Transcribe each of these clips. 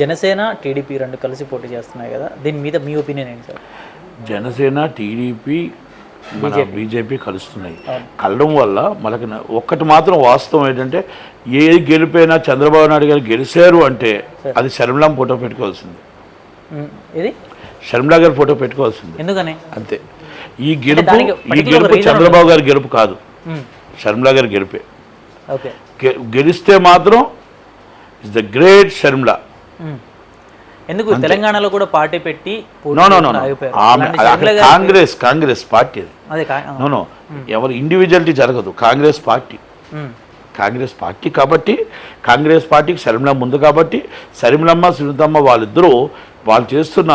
Janasena TDP రెండు కలిసి పోటీ చేస్తున్నాయి కదా. దీని మీద మీ ఒపీనియన్ ఏంటి సార్? జనసేన టీడీపీ మన బీజేపీ. కలుస్తున్నాయి. కలడం వల్ల మనకి ఒక్కటి మాత్రం వాస్తవం ఏంటంటే ఏ గెలిపైనా చంద్రబాబు నాయుడు గారు గెలిచారు అంటే అది శర్మిలాం ఫోటో పెట్టుకోవాల్సింది. ఇది శర్మిలా గారి ఫోటో పెట్టుకోవాల్సింది. ఎందుకని? అంతే. ఈ గెలుపు ఈ గెలుపు చంద్రబాబు గారి గెలుపు కాదు. శర్మిలా గారి గెలుపే. గెలిస్తే మాత్రం is the great Sharmila um. ఎందుకు? తెలంగాణలో కూడా పార్టీ పెట్టి కాంగ్రెస్ కాంగ్రెస్ పార్టీ నో ఎవరు ఇండివిజువాలిటీ జరగదు. కాంగ్రెస్ పార్టీ. కాంగ్రెస్ పార్టీ కాబట్టి కాంగ్రెస్ పార్టీకి శర్మిల ముందు కాబట్టి శర్మిలమ్మ సునీతమ్మ వాళ్ళిద్దరూ వాళ్ళు చేస్తున్న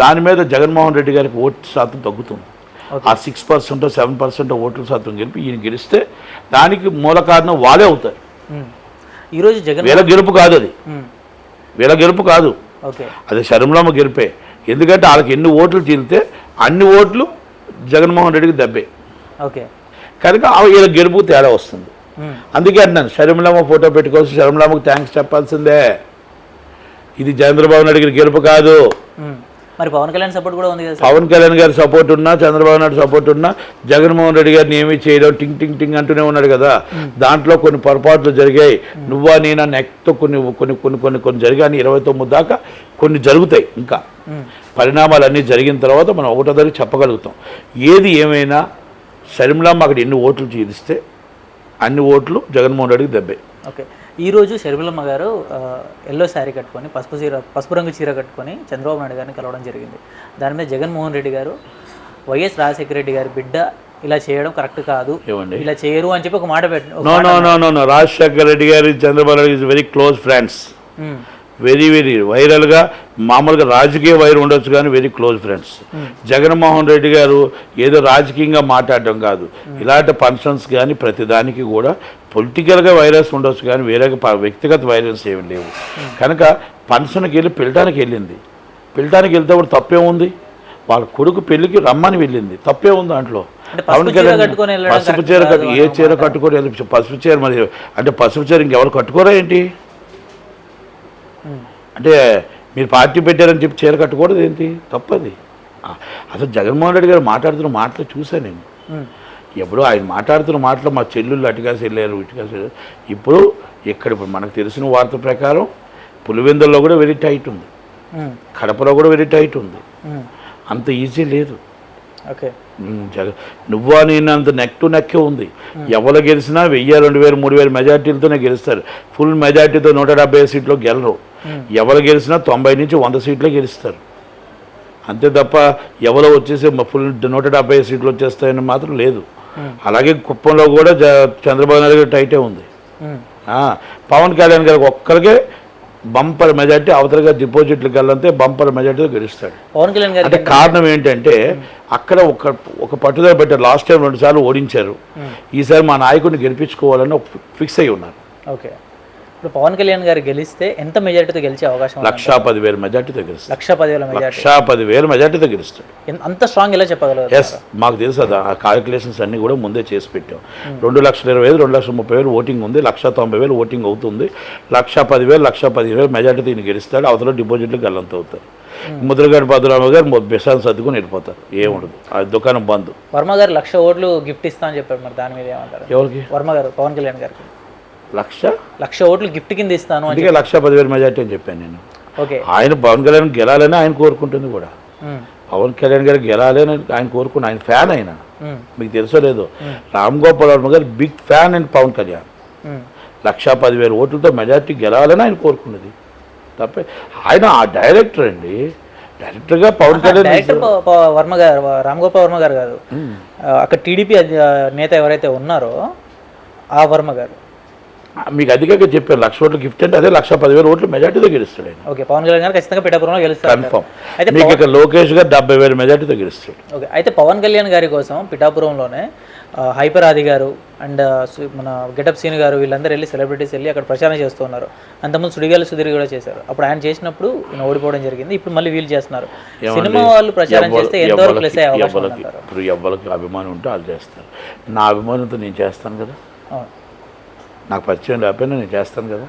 దాని మీద జగన్మోహన్ రెడ్డి గారికి ఓటు శాతం తగ్గుతుంది. ఆ సిక్స్ పర్సెంట్ సెవెన్ పర్సెంట్ ఓట్ల శాతం గెలిపి ఈయన గెలిస్తే దానికి మూల కారణం వాళ్ళే అవుతారు. ఈరోజు జగన్ గెలుపు కాదు అది. వీళ్ళ గెలుపు కాదు. అది శర్మిలమ్మ గెలిపే. ఎందుకంటే వాళ్ళకి ఎన్ని ఓట్లు చీలితే అన్ని ఓట్లు జగన్మోహన్ రెడ్డికి దెబ్బే. ఓకే. కనుక ఆ వీళ్ళ గెలుపు తేడా వస్తుంది. అందుకే అంటున్నాను షర్మిలమ్మ ఫోటో పెట్టుకోవచ్చు షర్మిలమ్మకు థ్యాంక్స్ చెప్పాల్సిందే. ఇది చంద్రబాబు నాయుడు గారి గెలుపు కాదు. మరి పవన్ కళ్యాణ్ సపోర్ట్ కూడా ఉంది కదా పవన్ కళ్యాణ్ గారి సపోర్ట్ ఉన్నా చంద్రబాబు నాయుడు సపోర్ట్ ఉన్నా జగన్మోహన్ రెడ్డి గారిని ఏమీ చేయడం టింగ్ టింగ్ టింగ్ అంటూనే ఉన్నాడు కదా. దాంట్లో కొన్ని పొరపాట్లు జరిగాయి. నువ్వా నేనా నెక్తో కొన్ని కొన్ని కొన్ని కొన్ని కొన్ని జరిగాయి. ఇరవై తొమ్మిది దాకా కొన్ని జరుగుతాయి ఇంకా. పరిణామాలన్నీ జరిగిన తర్వాత మనం ఒకటో దగ్గర చెప్పగలుగుతాం. ఏది ఏమైనా షర్మిలమ్మ అక్కడ ఎన్ని ఓట్లు చీలిస్తే అన్ని ఓట్లు జగన్మోహన్ రెడ్డికి దెబ్బే. ఓకే. ఈరోజు షర్మిలమ్మ గారు ఎల్లో శారీ కట్టుకొని పసుపు చీర పసుపు రంగు చీర కట్టుకొని చంద్రబాబు నాయుడు గారిని కలవడం జరిగింది. దాని మీద జగన్మోహన్ రెడ్డి గారు వైఎస్ రాజశేఖర రెడ్డి గారి బిడ్డ ఇలా చేయడం కరెక్ట్ కాదు. ఇలా చేయరు అని చెప్పి ఒక మాట పెట్టి ఒక నో మాట no no no no Rajasekhar Reddy గారి Chandrababu Naidu is very close friends very very వైరల్గా మామూలుగా రాజకీయ వైర్ ఉండొచ్చు కానీ very close friends. Jaganmohan Reddy గారు ఏదో రాజకీయంగా మాట్లాడడం కాదు. ఇలాంటి ఫంక్షన్స్ కానీ ప్రతిదానికి కూడా పొలిటికల్గా వైరస్ ఉండొచ్చు కానీ వేరే వ్యక్తిగత వైరస్ ఏమి లేవు. కనుక ఫంక్షన్కి వెళ్ళి పిలటానికి వెళ్ళింది. పిలటానికి వెళ్తే తప్పే ఉంది. వాళ్ళ కొడుకు పెళ్ళికి రమ్మని వెళ్ళింది. తప్పే ఉంది దాంట్లో. కట్టుకొని వెళ్ళడం పసుపు చీర కాదు కట్టు ఏ చీర కట్టుకొని వెళ్ళి పసుపు చీర మరి అంటే పసుపు చీర ఇంకెవరు కట్టుకోరా ఏంటి? అంటే మీరు పార్టీ పెట్టారని చెప్పి చీర కట్టుకోవడం ఏంటి? తప్పది. అసలు జగన్మోహన్ రెడ్డి గారు మాట్లాడుతున్న మాటలు చూశాను నేను. ఎప్పుడు ఆయన మాట్లాడుతున్న మాటలు మా చెల్లుళ్ళు అటుకాసి వెళ్ళారు ఇటుకాసి వెళ్ళారు. ఇప్పుడు ఇక్కడ ఇప్పుడు మనకు తెలిసిన వార్త ప్రకారం పులివెందుల్లో కూడా వెరీ టైట్ ఉంది. కడపలో కూడా వెరీ టైట్ ఉంది. అంత ఈజీ లేదు. జగ నువ్వా నేను అంత నెక్ టు నెక్కే ఉంది. ఎవరు గెలిచినా వెయ్యి రెండు వేలు మూడు వేలు మెజార్టీలతోనే గెలుస్తారు. ఫుల్ మెజార్టీతో నూట డెబ్బై సీట్లో గెలరు. ఎవరు గెలిచినా తొంభై నుంచి వంద సీట్లే గెలుస్తారు. అంతే తప్ప ఎవరో వచ్చేసి ఫుల్ నూట డెబ్బై సీట్లు వచ్చేస్తాయని మాత్రం లేదు. అలాగే కుప్పంలో కూడా జ చంద్రబాబు నాయుడు గారు టైటే ఉంది. పవన్ కళ్యాణ్ గారికి ఒక్కరికే బంపర్ మెజార్టీ అవతలగా డిపాజిట్లకు వెళ్ళంతే బంపర్ మెజార్టీతో గెలుస్తాడు. పవన్ కళ్యాణ్ అంటే గారికి కారణం ఏంటంటే అక్కడ ఒక ఒక పట్టుదల పెట్టారు లాస్ట్ టైం రెండు సార్లు ఓడించారు. ఈసారి మా నాయకుడిని గెలిపించుకోవాలని ఫిక్స్ అయి ఉన్నారు. ఓకే. ఇప్పుడు పవన్ కళ్యాణ్ గారు గెలిస్తే ఎంత మెజారిటీతో గెలిచే అవకాశం? లక్షా పదివేల మెజార్టీతో గెలుస్తాడు. లక్ష పదివేల లక్షా పదివేల మెజార్టీతో గెలుస్తాడు. అంత స్ట్రాంగ్ ఎలా చెప్పగలరు ఎస్ మాకు తెలుసు అది. ఆ క్యాలిక్యులేషన్స్ అన్నీ కూడా ముందే చేసి పెట్టాం. రెండు లక్షల ఇరవై ఐదు రెండు లక్షల ముప్పై వేలు ఓటింగ్ ఉంది. లక్ష తొంభై వేలు ఓటింగ్ అవుతుంది. లక్ష పదివేలు లక్ష పదివేలు మెజార్టీతో ఈయన గెలుస్తాడు. అవతల డిపాజిట్లు గల్లంత అవుతారు. ముద్రగడ భద్రరామ గారు బిసాలు సర్దుకొని వెళ్ళిపోతారు. ఏముండదు. ఆ దుకాణం బంద్. వర్మ గారు లక్ష ఓట్లు గిఫ్ట్ ఇస్తా అని చెప్పారు మరి దాని మీద ఏమంటారు? ఎవరికి? వర్మ గారు పవన్ కళ్యాణ్ గారికి. లక్ష? లక్ష ఓట్లు గిఫ్ట్ కింద ఇస్తాను అందుకే లక్ష పదివేల మెజార్టీ అని చెప్పాను నేను. ఓకే. ఆయన పవన్ కళ్యాణ్ గెలాలని ఆయన కోరుకుంటుంది కూడా. పవన్ కళ్యాణ్ గారు గెలాలని ఆయన కోరుకున్న ఆయన ఫ్యాన్ ఆయన. మీకు తెలుసో లేదో. రామ్ గోపాల్ వర్మ గారు big fan and Pawan Kalyan. లక్షా పదివేల ఓట్లతో మెజార్టీ గెలవాలని ఆయన కోరుకున్నది. తప్పే ఆయన ఆ డైరెక్టర్ అండి. డైరెక్టర్గా పవన్ కళ్యాణ్ డైరెక్టర్ వర్మ గారు రామ్ గోపాల్ వర్మ గారు కాదు. అక్కడ టీడీపీ నేత ఎవరైతే ఉన్నారో ఆ వర్మ గారు. మీకు అధికంగా చెప్పారు లక్ష ఓట్ల గిఫ్ట్ అంటే అదే లక్ష పదివేల ఓట్లు మెజార్టీతో గెలుస్తాడు ఆయన. ఓకే పవన్ కళ్యాణ్ గారు ఖచ్చితంగా పిఠాపురంలో గెలుస్తారు కన్ఫర్మ్. అయితే మీకు ఇక్కడ లోకేష్ గారు డెబ్బై వేల మెజార్టీతో గెలుస్తాడు. ఓకే అయితే పవన్ కళ్యాణ్ గారి కోసం పిఠాపురంలోనే హైపర్ ఆది గారు అండ్ మన గెటప్ సీన్ గారు వీళ్ళందరూ వెళ్ళి సెలబ్రిటీస్ వెళ్ళి అక్కడ ప్రచారం చేస్తూ ఉన్నారు. అంతకుముందు సుడిగాలి సుధీర్ కూడా చేశారు. అప్పుడు ఆయన చేసినప్పుడు ఈయన ఓడిపోవడం జరిగింది. ఇప్పుడు మళ్ళీ వీళ్ళు చేస్తున్నారు. సినిమా వాళ్ళు ప్రచారం చేస్తే ఎంతవరకు ప్లస్ అయ్యే అవకాశం ఇప్పుడు ఎవ్వలకి అభిమానం ఉంటే వాళ్ళు చేస్తారు. నా అభిమానంతో నేను చేస్తాను కదా. నాకు పరిచయం లేకపోయినా నేను చేస్తాను కదా.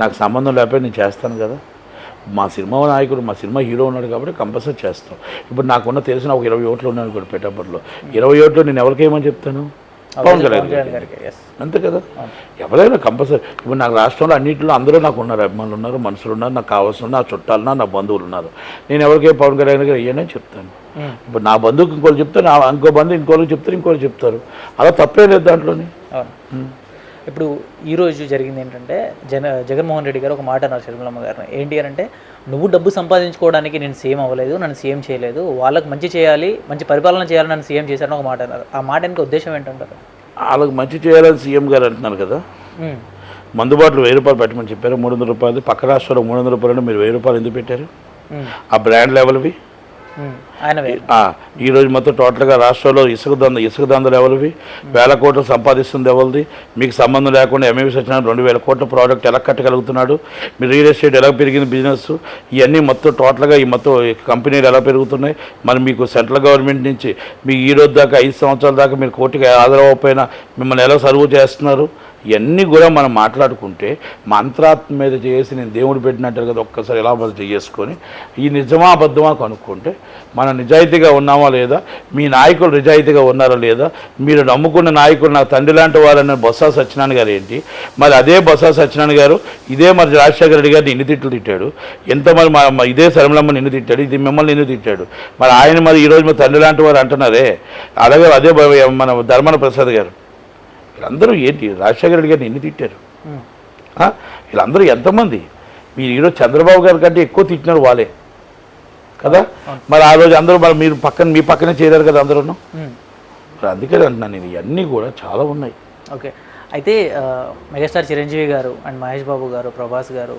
నాకు సంబంధం లేకపోయినా నేను చేస్తాను కదా. మా సినిమా నాయకుడు మా సినిమా హీరో ఉన్నాడు కాబట్టి కంపల్సరీ చేస్తాం. ఇప్పుడు నాకున్న తెలిసిన ఒక ఇరవై ఓట్లు ఉన్నాయి కూడా పెట్టప్పట్లో ఇరవై ఓట్లు నేను ఎవరికి ఏమని చెప్తాను? పవన్ కళ్యాణ్ గారికి. అంతే కదా. ఎవరైనా కంపల్సరీ. ఇప్పుడు నాకు రాష్ట్రంలో అన్నింటిలో అందరూ నాకు ఉన్నారు అభిమానులు ఉన్నారు మనుషులు ఉన్నారు నాకు కావాల్సిన నా చుట్టాలు నా బంధువులు ఉన్నారు. నేను ఎవరికే పవన్ కళ్యాణ్ గారు అయ్యానని చెప్తాను. ఇప్పుడు నా బంధువుకి ఇంకోళ్ళు చెప్తారు ఇంకో బంధువు ఇంకోళ్ళకి చెప్తారు ఇంకోళ్ళు చెప్తారు. అలా తప్పే లేదు దాంట్లోని. ఇప్పుడు ఈ రోజు జరిగింది ఏంటంటే జన జగన్మోహన్ రెడ్డి గారు ఒక మాట అన్నారు షర్మిలమ్మ గారిని. ఏంటి అని అంటే నువ్వు డబ్బు సంపాదించుకోవడానికి నేను సీఎం అవ్వలేదు నన్ను సీఎం చేయలేదు. వాళ్ళకి మంచి చేయాలి మంచి పరిపాలన చేయాలని నన్ను సీఎం చేశారని ఒక మాట అన్నారు. ఆ మాట వెనక ఉద్దేశం ఏంటంటారు? వాళ్ళకి మంచి చేయాలని సీఎం గారు అంటున్నారు కదా. మందుబాటులో వెయ్యి రూపాయలు పెట్టమని చెప్పారు మూడు వందల రూపాయలు. పక్క రాష్ట్రంలో మూడు వందల రూపాయలు మీరు వెయ్యి రూపాయలు ఎందుకు పెట్టారు? ఆ బ్రాండ్ లెవెల్వి? ఈరోజు ఈ రోజు మొత్తం టోటల్గా రాష్ట్రంలో ఇసుక దంద ఇసుక దందలు ఎవరివి? వేల కోట్లు సంపాదిస్తుంది ఎవరిది? మీకు సంబంధం లేకుండా ఎంఏవి సత్యనారాయణ రెండు వేల కోట్ల ప్రోడక్ట్ ఎలా కట్టగలుగుతున్నాడు? మీ రియల్ ఎస్టేట్ ఎలా పెరిగింది బిజినెస్? ఇవన్నీ మొత్తం టోటల్గా ఈ మొత్తం ఈ కంపెనీలు ఎలా పెరుగుతున్నాయి? మరి మీకు సెంట్రల్ గవర్నమెంట్ నుంచి మీ ఈ రోజు దాకా ఐదు సంవత్సరాల దాకా మీరు కోర్టుకి హాజరవ్వకపోయినా మిమ్మల్ని ఎలా సర్వ్ చేస్తున్నారు? ఇవన్నీ కూడా మనం మాట్లాడుకుంటే మంత్రాత్మ మీద చేసి నేను దేవుడు పెట్టినట్టు కదా ఒక్కసారి ఎలా మనం చేసుకొని ఈ నిజమా అబద్ధమా కనుక్కుంటే మనం నిజాయితీగా ఉన్నామా లేదా మీ నాయకులు నిజాయితీగా ఉన్నారా లేదా మీరు నమ్ముకున్న నాయకులు నా తండ్రి లాంటి వారని బొత్స సత్యనారాయణ గారు ఏంటి? మరి అదే బొత్స సత్యనారాయణ గారు ఇదే మరి రాజశేఖర రెడ్డి గారిని ఇన్ని తిట్లు తిట్టాడు. ఎంత మరి ఇదే శరమలమ్మ నిన్ను తిట్టాడు ఇది మిమ్మల్ని నిన్ను తిట్టాడు. మరి ఆయన మరి ఈరోజు మా తండ్రి లాంటి వారు అంటున్నారే? అలాగే అదే మన ధర్మన ప్రసాద్ గారు. వీళ్ళందరూ ఏంటి రాజశేఖర రెడ్డి గారిని ఎన్ని తిట్టారు? వీళ్ళందరూ ఎంతమంది? మీరు ఈరోజు చంద్రబాబు గారి కంటే ఎక్కువ తిట్టినారు వాళ్ళే. కదా? మరి ఆ రోజు అందరూ మరి మీరు పక్కన మీ పక్కనే చేరారు కదా అందరూ. మరి అందుకని అంటున్నాను నేను ఇవన్నీ కూడా చాలా ఉన్నాయి. ఓకే. అయితే మెగాస్టార్ చిరంజీవి గారు అండ్ మహేష్ బాబు గారు ప్రభాస్ గారు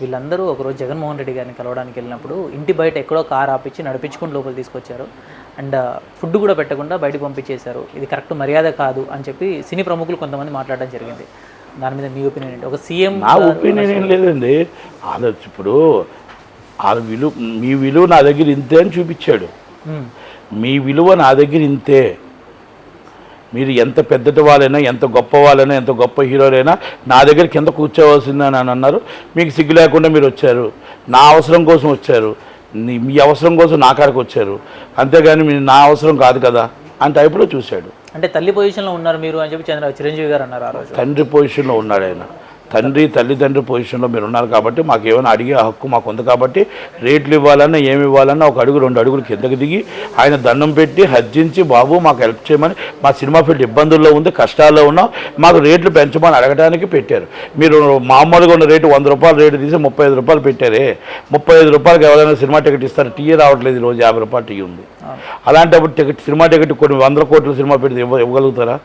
వీళ్ళందరూ ఒకరోజు జగన్మోహన్ రెడ్డి గారిని కలవడానికి వెళ్ళినప్పుడు ఇంటి బయట ఎక్కడో కార్ ఆపించి నడిపించుకుని లోపల తీసుకొచ్చారు. అండ్ ఫుడ్ కూడా పెట్టకుండా బయటకు పంపించేశారు. ఇది కరెక్ట్ మర్యాద కాదు అని చెప్పి సినీ ప్రముఖులు కొంతమంది మాట్లాడడం జరిగింది. దాని మీద మీ ఒపీనియన్ ఏంటి? ఒక సీఎం నా ఒపీనియన్ ఏం లేదండి. వాళ్ళ ఇప్పుడు వాళ్ళ విలువ మీ విలువ నా దగ్గర ఇంతే అని చూపించాడు. మీ విలువ నా దగ్గర ఇంతే. మీరు ఎంత పెద్దటి వాళ్ళైనా ఎంత గొప్ప వాళ్ళైనా ఎంత గొప్ప హీరోలైనా నా దగ్గర కింద కూర్చోవలసిందని అని అన్నారు. మీకు సిగ్గు లేకుండా మీరు వచ్చారు. నా అవసరం కోసం వచ్చారు. మీ అవసరం కోసం నా కాడికి వచ్చారు. అంతేగాని మీరు నా అవసరం కాదు కదా అని టైపులో చూశాడు. అంటే తల్లి పొజిషన్లో ఉన్నారు మీరు అని చెప్పి చంద్ర చిరంజీవి గారు అన్నారు తండ్రి పొజిషన్లో ఉన్నాడు ఆయన. తండ్రి తల్లిదండ్రి పొజిషన్లో మీరు ఉన్నారు కాబట్టి మాకు ఏమైనా అడిగే హక్కు మాకు ఉంది కాబట్టి రేట్లు ఇవ్వాలన్నా ఏమి ఇవ్వాలన్నా ఒక అడుగు రెండు అడుగులు కిందకి దిగి ఆయన దండం పెట్టి హర్జించి బాబు మాకు హెల్ప్ చేయమని మా సినిమా ఫీల్డ్ ఇబ్బందుల్లో ఉంది కష్టాల్లో ఉన్నాం మాకు రేట్లు పెంచమని అడగడానికి పెట్టారు. మీరు మామూలుగా ఉన్న రేటు వంద రూపాయలు రేటు తీసి ముప్పై ఐదు రూపాయలు పెట్టారే. ముప్పై ఐదు రూపాయలకి ఎవరైనా సినిమా టికెట్ ఇస్తారు టీ రావట్లేదు ఈరోజు యాభై రూపాయలు టీ ఉంది. అలాంటప్పుడు టికెట్ సినిమా టికెట్ కొన్ని వందల కోట్ల సినిమా పెడితే ఇవ్వగలుగుతారా?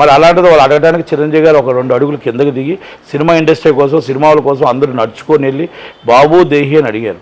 మరి అలాంటిది వాళ్ళు అడగడానికి చిరంజీవి గారు ఒక రెండు అడుగులు కిందకి దిగి సినిమా సినిమా ఇండస్ట్రీ కోసం సినిమాల కోసం అందరూ నడుచుకొని వెళ్ళి బాబు దేహి అని అడిగారు.